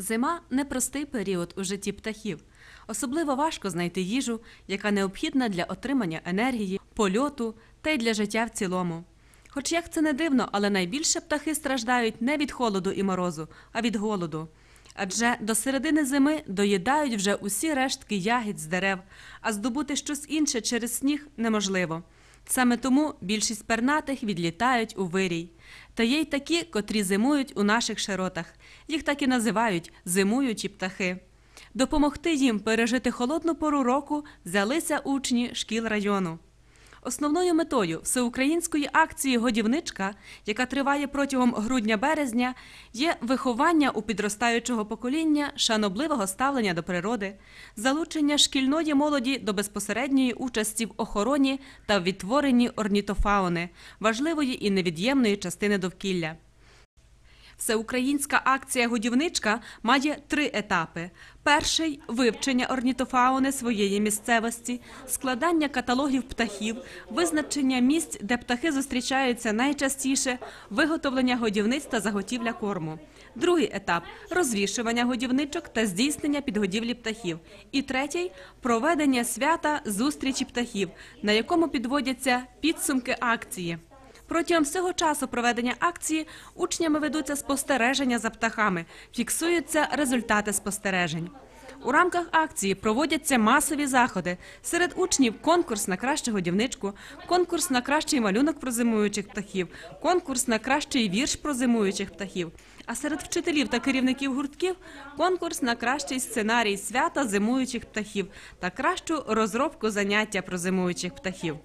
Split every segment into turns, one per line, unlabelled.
Зима непростий період у житті птахів. Особливо важко знайти їжу, яка необхідна для отримання енергії, польоту та й для життя в цілому. Хоч як це не дивно, але найбільше птахи страждають не від холоду і морозу, а від голоду. Адже до середини зими доїдають вже усі рештки ягід з дерев, а здобути щось інше через сніг неможливо. Саме тому більшість пернатих відлітають у вирій. Та є й такі, котрі зимують у наших широтах. Їх так і називають зимуючі птахи. Допомогти їм пережити холодну пору року взялися учні шкіл району. Основною метою всеукраїнської акції Годівничка, яка триває протягом грудня-березня, є виховання у підростаючого покоління шанобливого ставлення до природи, залучення шкільної молоді до безпосередньої участі в охороні та відтворенні орнітофауни, важливої і невід'ємної частини довкілля. Всеукраїнська акція Годівничка має три етапи: перший вивчення орнітофауни своєї місцевості, складання каталогів птахів, визначення місць, де птахи зустрічаються найчастіше, виготовлення годівниць та заготівля корму. Другий етап розвішування годівничок та здійснення підгодівлі птахів. І третій проведення свята зустрічі птахів, на якому підводяться підсумки акції. Протягом всього часу проведення акції учнями ведуться спостереження за птахами, фіксуються результати спостережень. У рамках акції проводяться масові заходи. Серед учнів конкурс на кращу годівничку, конкурс на кращий малюнок про зимуючих птахів, конкурс на кращий вірш про зимуючих птахів. А серед вчителів та керівників гуртків конкурс на кращий сценарій свята зимуючих птахів та кращу розробку заняття про зимуючих птахів.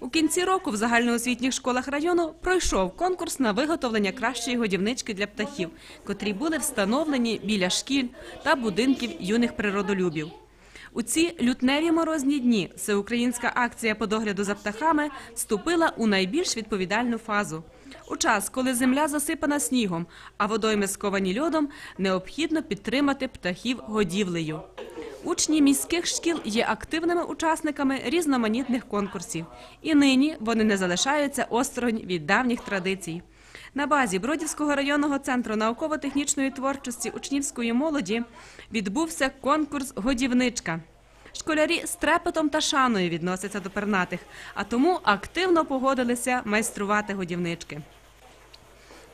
У кінці року в загальноосвітніх школах району пройшов конкурс на виготовлення кращої годівнички для птахів, котрі були встановлені біля шкіль та будинків юних природолюбів. У ці лютневі морозні дні всеукраїнська акція по догляду за птахами вступила у найбільш відповідальну фазу. У час, коли земля засипана снігом, а водойми сковані льодом, необхідно підтримати птахів годівлею. Учні міських шкіл є активними учасниками різноманітних конкурсів, і нині вони не залишаються осторонь від давніх традицій. На базі Бродівського районного центру науково-технічної творчості учнівської молоді відбувся конкурс Годівничка. Школярі з трепетом та шаною відносяться до пернатих, а тому активно погодилися майструвати годівнички.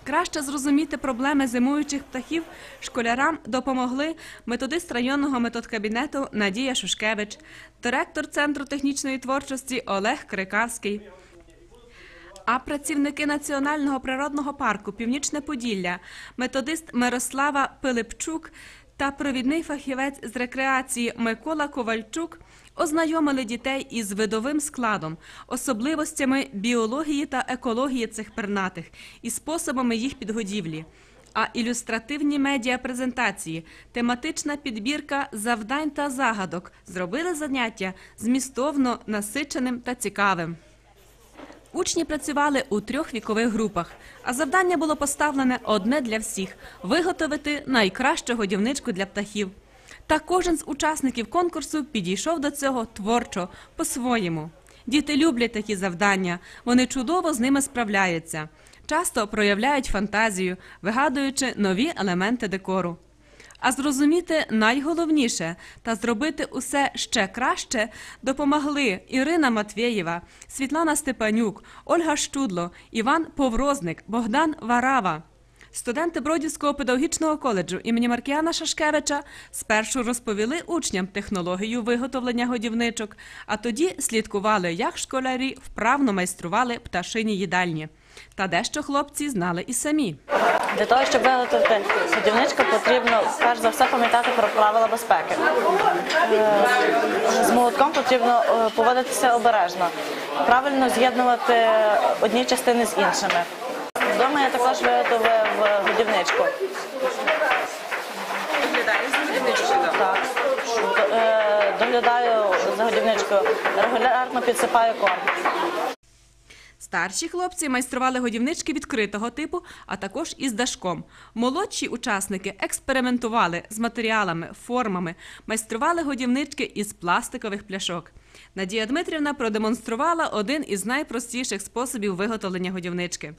Краще зрозуміти проблеми зимуючих птахів школярам допомогли методист районного методкабінету Надія Шушкевич, директор Центру технічної творчості Олег Крикавський. А працівники Національного природного парку Північне Поділля, методист Мирослава Пилипчук та провідний фахівець з рекреації Микола Ковальчук ознайомили дітей із видовим складом, особливостями біології та екології цих пернатих і способами їх підгодівлі. А ілюстративні медіапрезентації, тематична підбірка завдань та загадок зробили заняття змістовно насиченим та цікавим. Учні працювали у трьох вікових групах, а завдання було поставлене одне для всіх виготовити найкращу годівничку для птахів. Та кожен з учасників конкурсу підійшов до цього творчо, по-своєму. Діти люблять такі завдання, вони чудово з ними справляються, часто проявляють фантазію, вигадуючи нові елементи декору. А зрозуміти найголовніше та зробити усе ще краще допомогли Ірина Матвєєва, Світлана Степанюк, Ольга Щудло, Іван Поврозник, Богдан Варава. Студенти Бродівського педагогічного коледжу імені Маркіяна Шашкевича спершу розповіли учням технологію виготовлення годівничок, а тоді слідкували, як школярі вправно майстрували пташині їдальні. Та дещо хлопці знали і самі.
Для того, щоб виготовити годівничку, потрібно перш за все пам'ятати про правила безпеки. Е, З молотком потрібно е, поводитися обережно, правильно з'єднувати одні частини з іншими. Вдома я також виготовив годівничку. Так. Е, Доглядаю за годівничкою, регулярно підсипаю корм.
Старші хлопці майстрували годівнички відкритого типу, а також із дашком. Молодші учасники експериментували з матеріалами, формами, майстрували годівнички із пластикових пляшок. Надія Дмитрівна продемонструвала один із найпростіших способів виготовлення годівнички.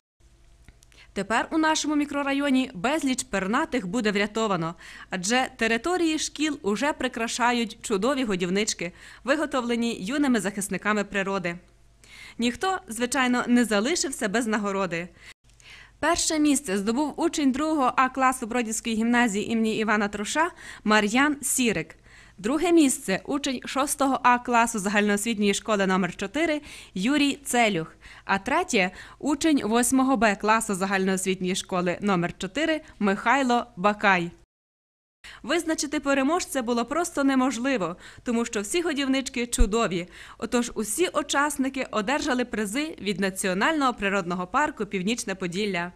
Тепер у нашому мікрорайоні безліч пернатих буде врятовано, адже території шкіл уже прикрашають чудові годівнички, виготовлені юними захисниками природи. Ніхто, звичайно, не залишився без нагороди. Перше місце здобув учень 2 А класу Бродівської гімназії імені Івана Труша Мар'ян Сірик. Друге місце учень 6 А класу загальноосвітньої школи номер 4 Юрій Целюх. А третє учень 8 Б класу загальноосвітньої школи номер 4 Михайло Бакай. Визначити переможця було просто неможливо, тому що всі годівнички чудові. Отож, усі учасники одержали призи від Національного природного парку Північне Поділля.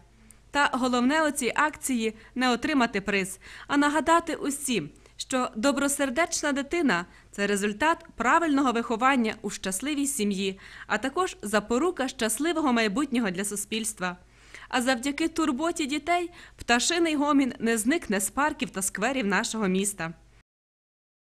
Та головне у цій акції не отримати приз, а нагадати усім, що добросердечна дитина це результат правильного виховання у щасливій сім'ї, а також запорука щасливого майбутнього для суспільства. А завдяки турботі дітей пташиний гомін не зникне з парків та скверів нашого міста.